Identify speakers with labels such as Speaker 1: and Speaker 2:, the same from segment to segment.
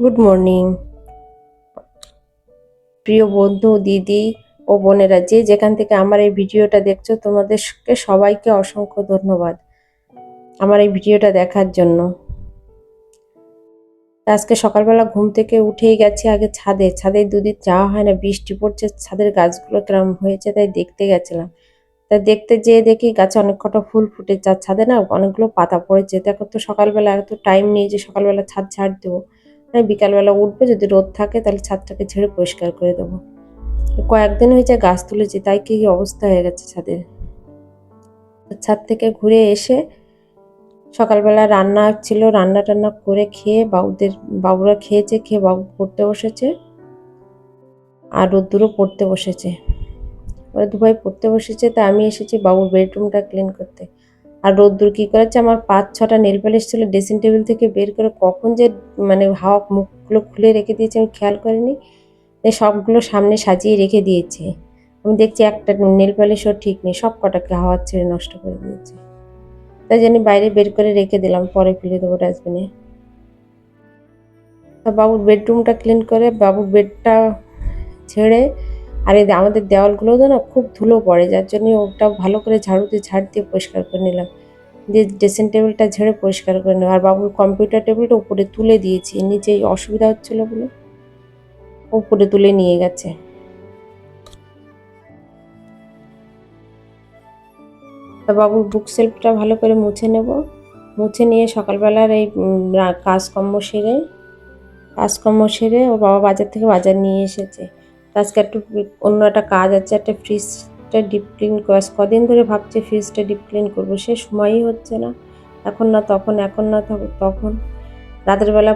Speaker 1: Good morning প্রিয় বন্ধু, দিদি ও বোনেরা, যে যেখান থেকে আমার এই ভিডিওটা দেখছ, তোমাদেরকে সবাইকে অসংখ্য ধন্যবাদ আমার এই ভিডিওটা দেখার জন্য। আজকে সকালবেলা ঘুম থেকে উঠেই গেছি আগে ছাদে। ছাদে দুদিন যাওয়া হয় না, বৃষ্টি পড়ছে, ছাদের গাছগুলো কেরম হয়েছে তাই দেখতে গেছিলাম। তাই দেখতে যেয়ে দেখি গাছে অনেক কটা ফুল ফুটে যার ছাদে না অনেকগুলো পাতা পড়েছে। দেখো তো সকালবেলা এত টাইম নেই যে সকালবেলা ছাদ ছাড় দেবো। তাই বিকালবেলা উঠবো, যদি রোদ থাকে তাহলে ছাদটাকে ঝেড়ে পরিষ্কার করে দেবো। কয়েকদিন হয়েছে গাছ তুলেছি, তাই কি অবস্থা হয়ে গেছে ছাদের ছাদ থেকে ঘুরে এসে সকালবেলা রান্না ছিল, রান্না টান্না করে খেয়ে বাবুদের, বাবুরা খেয়েছে, খেয়ে বাবু পড়তে বসেছে। আর রোদ্দুরও পড়তে বসেছে। ওরা দুভাই পড়তে বসেছে তা আমি এসেছি বাবুর বেডরুমটা ক্লিন করতে। আর রোদ্দুর কী করেছে? আমার পাঁচ, ছটা নেল পালিশ ছিল, ড্রেসিং টেবিল থেকে বের করে কখন যে মানে হাওয়া মুখগুলো খুলে রেখে দিয়েছে, আমি খেয়াল করিনি। সবগুলো সামনে সাজিয়ে রেখে দিয়েছে। আমি দেখছি একটা নেল পালিশও ঠিক নেই, সব কটাকে হাওয়ার ছেড়ে নষ্ট করে দিয়েছে। তাই জন্য বাইরে বের করে রেখে দিলাম, পরে ফেলে দেবো ডাস্টবিনে। বাবুর বেডরুমটা ক্লিন করে, বাবুর বেডটা ছেড়ে আর এই আমাদের দেওয়ালগুলো তো না খুব ধুলো পড়ে, যার জন্য ওটা ভালো করে ঝাড়ু দিয়ে ঝাড় দিয়ে পরিষ্কার করে নিলাম। দিয়ে ড্রেসিং টেবিলটা ঝেড়ে পরিষ্কার করে নিলাম। আর বাবুর কম্পিউটার টেবিলটা উপরে তুলে দিয়েছি, নিচে অসুবিধা হচ্ছিল বলে উপরে তুলে নিয়ে গেছে। তা বাবুর বুক সেলফটা ভালো করে মুছে নেব। মুছে নিয়ে সকালবেলার এই কাজকর্ম সেরে কাজকর্ম সেরে ওর বাবা বাজার থেকে বাজার নিয়ে এসেছে। তা আজকে একটু অন্য একটা কাজ আছে, একটা ফ্রিজটা ডিপ ক্লিন কদিন ধরে ভাবছি ফ্রিজটা ডিপ ক্লিন করব, সে সময়ই হচ্ছে না। এখন না তখন, এখন না তখ- তখন। রাতের বেলা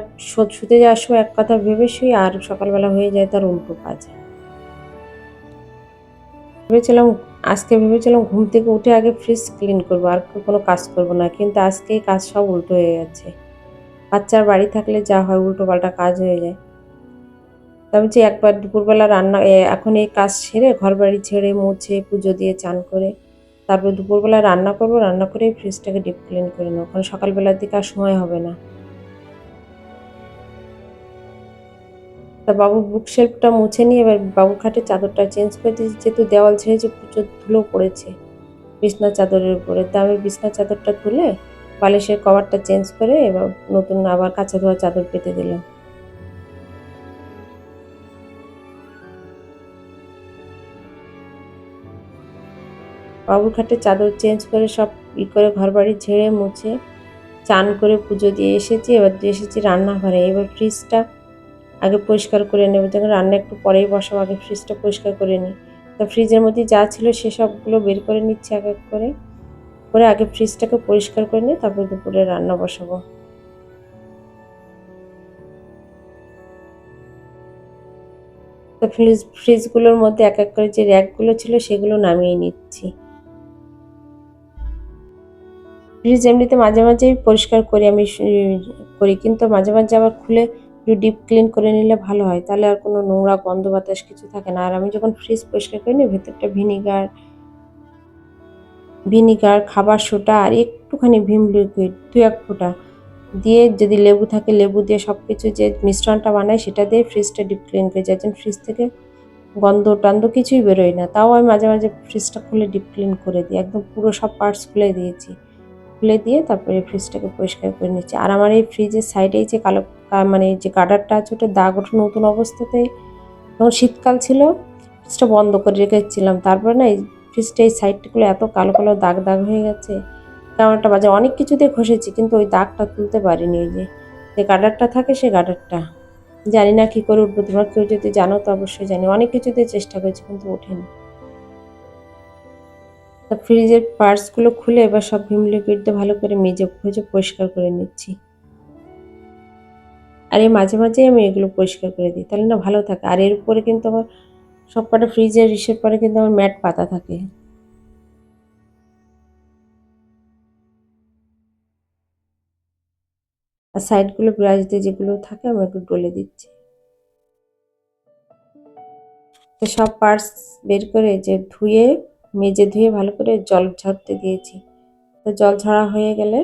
Speaker 1: শুতে যাওয়ার সময় এক কথা ভেবে শুই আর সকালবেলা হয়ে যায় তার উল্টো কাজ। ভেবেছিলাম, আজকে ভেবেছিলাম ঘুম থেকে উঠে আগে ফ্রিজ ক্লিন করব, আর কোনো কাজ করব না, কিন্তু আজকে কাজ সব উল্টো হয়ে গেছে। বাচ্চার বাড়ি থাকলে যা হয় উল্টো পাল্টা কাজ হয়ে যায়। তবে যে একবার দুপুরবেলা রান্না এখন এই কাজ সেরে ঘর বাড়ি ছেড়ে মুছে পুজো দিয়ে চান করে তারপর দুপুরবেলা রান্না করব, রান্না করে ফ্রিজটাকে ডিপ ক্লিন করে নেব। কারণ সকালবেলার দিকে আর সময় হবে না। তা বাবুর বুক শেলফটা মুছে নিয়ে এবার বাবুর খাটের চাদরটা চেঞ্জ করে দিয়েছি। যেহেতু দেওয়াল ছেড়েছে প্রচুর ধুলো পড়েছে বিছনার চাদরের উপরে। তা আমি বিছনার চাদরটা তুলে বালিশের কভারটা চেঞ্জ করে এবার নতুন আবার কাঁচা ধোয়া চাদর পেতে দিলাম। বাবুর খাটের চাদর চেঞ্জ করে সব ই করে ঘর বাড়ি ঝেড়ে মুছে চান করে পুজো দিয়ে এসেছি, এবার দিয়ে এসেছি রান্নাঘরে। এবার ফ্রিজটা আগে পরিষ্কার করে নেব যখন রান্না একটু পরেই বসাবো, আগে ফ্রিজটা পরিষ্কার করে নিই। তো ফ্রিজের মধ্যে যা ছিল সেসবগুলো বের করে নিচ্ছি এক এক করে। করে আগে ফ্রিজটাকে পরিষ্কার করে নিই তারপর দুপুরে রান্না বসাবো। তো ফ্রিজ ফ্রিজগুলোর মধ্যে এক এক করে যে র্যাকগুলো ছিল সেগুলো নামিয়ে নিচ্ছি। ফ্রিজ এমনিতে মাঝে মাঝেই পরিষ্কার করি আমি করি। কিন্তু মাঝে মাঝে আবার খুলে একটু ডিপ ক্লিন করে নিলে ভালো হয়। তাহলে আর কোনো নোংরা গন্ধ বাতাস কিছু থাকে না। আর আমি যখন ফ্রিজ পরিষ্কার করি নিই ভেতরটা ভিনিগার ভিনিগার খাবার সোটা আর একটুখানি ভিম লিকুইড দু এক ফোঁটা দিয়ে যদি লেবু থাকে, লেবু দিয়ে সব কিছু যে মিশ্রণটা বানাই, সেটা দিয়ে ফ্রিজটা ডিপ ক্লিন করে। জন্য ফ্রিজ থেকে গন্ধ টন্ধ কিছুই বেরোয় না। তাও আমি মাঝে মাঝে ফ্রিজটা খুলে ডিপ ক্লিন করে দিই। একদম পুরো সব পার্টস খুলে দিয়েছি। খুলে দিয়ে তারপরে ফ্রিজটাকে পরিষ্কার করে নিচ্ছি। আর আমার এই ফ্রিজের সাইডেই যে কালো মানে যে গার্ডারটা আছে, ওটা দাগ ওঠা নতুন অবস্থাতেই তখন শীতকাল ছিল ফ্রিজটা বন্ধ করে রেখেছিলাম। তারপরে না এই ফ্রিজটা এই সাইডগুলো এত কালো কালো দাগ দাগ হয়ে গেছে একটা বাজে। অনেক কিছু দিয়ে ঘষেছি, কিন্তু ওই দাগটা তুলতে পারিনি ওই যে। যে থাকে, সে গার্ডারটা জানি না কী করে উঠবো, তোমরা কেউ যদি জানো তো অবশ্যই জানি। অনেক কিছুতে চেষ্টা করেছি, কিন্তু ওঠেনি। তা ফ্রিজের পার্টসগুলো খুলে এবার সব ভিম লিকুইড দিয়ে ভালো করে মেজে খুঁজে পরিষ্কার করে নিচ্ছি। আর এই মাঝে মাঝে আমি এগুলো পরিষ্কার করে দিই, তাহলে না ভালো থাকে। আর এর উপরে কিন্তু আমার সব কটা ফ্রিজের ইসের পরে কিন্তু আমার ম্যাট পাতা থাকে। আর সাইডগুলো ব্রাশ দিয়ে যেগুলো থাকে আমি একটু ডলে দিচ্ছি। তো সব পার্টস বের করে যে ধুয়ে মেজে ধুয়ে ভালো করে জল ঝরতে দিয়েছি। তো জল ঝরা হয়ে গেলে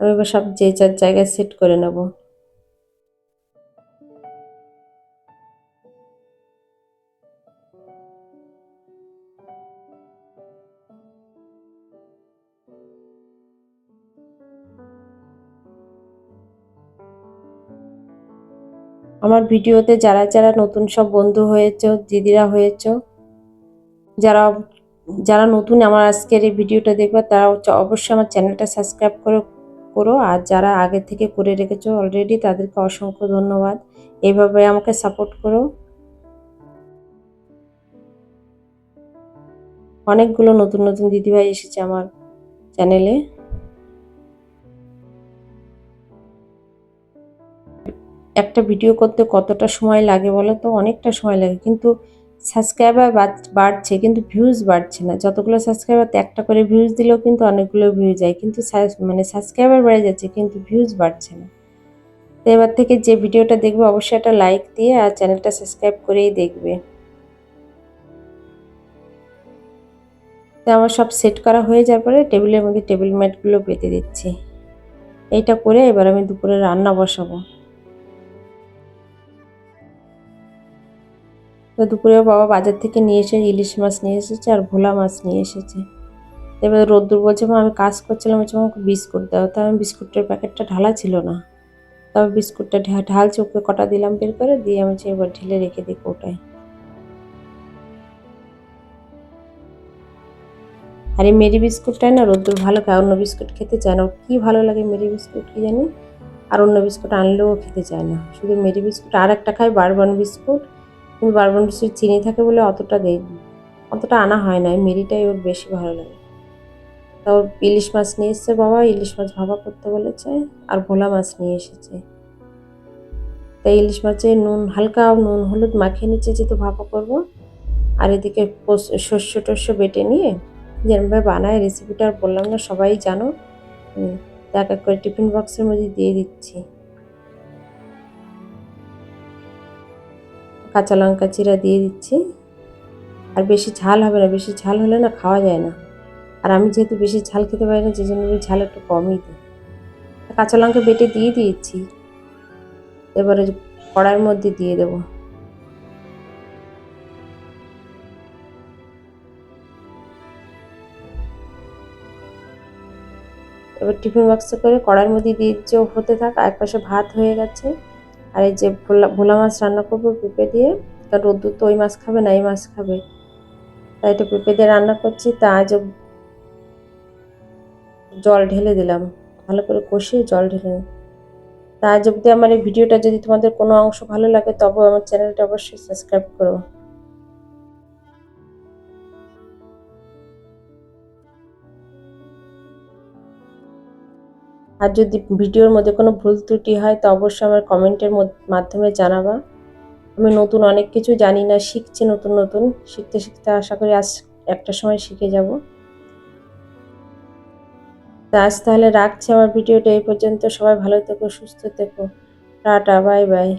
Speaker 1: আমি এবার সব যে যার জায়গায় সেট করে নেব। আমার ভিডিওতে যারা যারা নতুন সব বন্ধু হয়েছ, দিদিরা হয়েছ, যারা যারা নতুন আমার আজকের এই ভিডিওটা দেখবে, তারা অবশ্যই আমার চ্যানেলটা সাবস্ক্রাইব করে, করো। আর যারা আগে থেকে করে রেখেছো অলরেডি তাদেরকে অসংখ্য ধন্যবাদ। এইভাবে আমাকে সাপোর্ট করো। অনেকগুলো নতুন নতুন দিদিভাই এসেছে আমার চ্যানেলে। একটা ভিডিও করতে কতটা সময় লাগে বলো তো? অনেকটা সময় লাগে, কিন্তু সাবস্ক্রাইবার বাড়ছে, কিন্তু ভিউজ বাড়ছে না। যতগুলো সাবস্ক্রাইবার একটা করে ভিউজ দিলেও কিন্তু অনেকগুলো ভিউজ যায়, কিন্তু মানে সাবস্ক্রাইবার বেড়ে যাচ্ছে, কিন্তু ভিউজ বাড়ছে না। তো এবার থেকে যে ভিডিওটা দেখবে, অবশ্যই একটা লাইক দিয়ে আর চ্যানেলটা সাবস্ক্রাইব করেই দেখবে। তো আমার সব সেট করা হয়ে যাওয়ার পরে টেবিলের মধ্যে টেবিল ম্যাটগুলো পেতে দিচ্ছি। এইটা করে এবার আমি দুপুরে রান্না বসাবো। তো দুপুরে বাবা বাজার থেকে নিয়ে এসে ইলিশ মাছ নিয়ে এসেছে আর ভোলা মাছ নিয়ে এসেছে। এবার রোদ্দুর বলছে, মা, আমি কাজ করছিলাম হচ্ছে আমাকে বিস্কুট দাও। তা আমি বিস্কুটের প্যাকেটটা ঢালা ছিল না। তবে বিস্কুটটা ঢা, ঢালছে, ওকে কটা দিলাম বের করে, দিয়ে আমি এবার ঢেলে রেখে দিই ওটাই আর এই মেরি বিস্কুটটাই না রোদ্দুর ভালো খায়, অন্য বিস্কুট খেতে চায় না। কী ভালো লাগে মেরি বিস্কুট কি জানি? আর অন্য বিস্কুট আনলেও খেতে চায় না। শুধু মেরি বিস্কুট আর একটা খায় বারবান বিস্কুট কিন্তু বারবার বিস্কুট চিনি থাকে বলে অতটা দেই অতটা আনা হয় না মেরিটাই ওর বেশি ভালো লাগে। তা ওর ইলিশ মাছ নিয়ে এসছে বাবা, ইলিশ মাছ ভাবা করতে বলেছে আর ভোলা মাছ নিয়ে এসেছে। তাই ইলিশ মাছে নুন, হালকা নুন, হলুদ মাখিয়ে নিচ্ছে যেহেতু ভাপা করব। আর এদিকে শস্য টস্য বেটে নিয়ে যেরকমভাবে বানায় রেসিপিটা আর বললাম না, সবাই জানো। এক এক করে টিফিন বক্সের মধ্যে দিয়ে দিচ্ছি। কাঁচা লঙ্কা চিরা দিয়ে দিচ্ছি। আর বেশি ঝাল হবে না, বেশি ঝাল হলে না খাওয়া যায় না। আর আমি যেহেতু বেশি ঝাল খেতে পারি না যে জন্য আমি ঝাল একটু কমই দিই। কাঁচা লঙ্কা বেটে দিয়ে দিয়েছি। এবারে কড়াইয়ের মধ্যে দিয়ে দেবো। এবার টিফিন বক্সে করে কড়াইয়ের মধ্যে দিয়ে হতে থাক এক পাশে ভাত হয়ে গেছে। আর এই যে ভোলা ভোলা মাছ রান্না করব পেঁপে দিয়ে তার রোদ্দুর তো ওই মাছ খাবে না, এই মাছ খাবে। তাই এটা পেঁপে দিয়ে রান্না করছি, তা আজ জল ঢেলে দিলাম। ভালো করে কষিয়ে জল ঢেলে তা আজ অব্দি আমার এই ভিডিওটা, যদি তোমাদের কোনো অংশ ভালো লাগে, তবে আমার চ্যানেলটা অবশ্যই সাবস্ক্রাইব করো। আর যদি ভিডিওর মধ্যে কোনো ভুল ত্রুটি হয়, তো অবশ্যই আমার কমেন্টের মাধ্যমে জানাবা। আমি নতুন অনেক কিছু জানি না, শিখছি নতুন নতুন। শিখতে শিখতে আশা করি আজ একটা সময় শিখে যাব। আজ তাহলে রাখছি আমার ভিডিওটা এই পর্যন্ত। সবাই ভালো থেকো, সুস্থ থেকো। Tata, bye bye.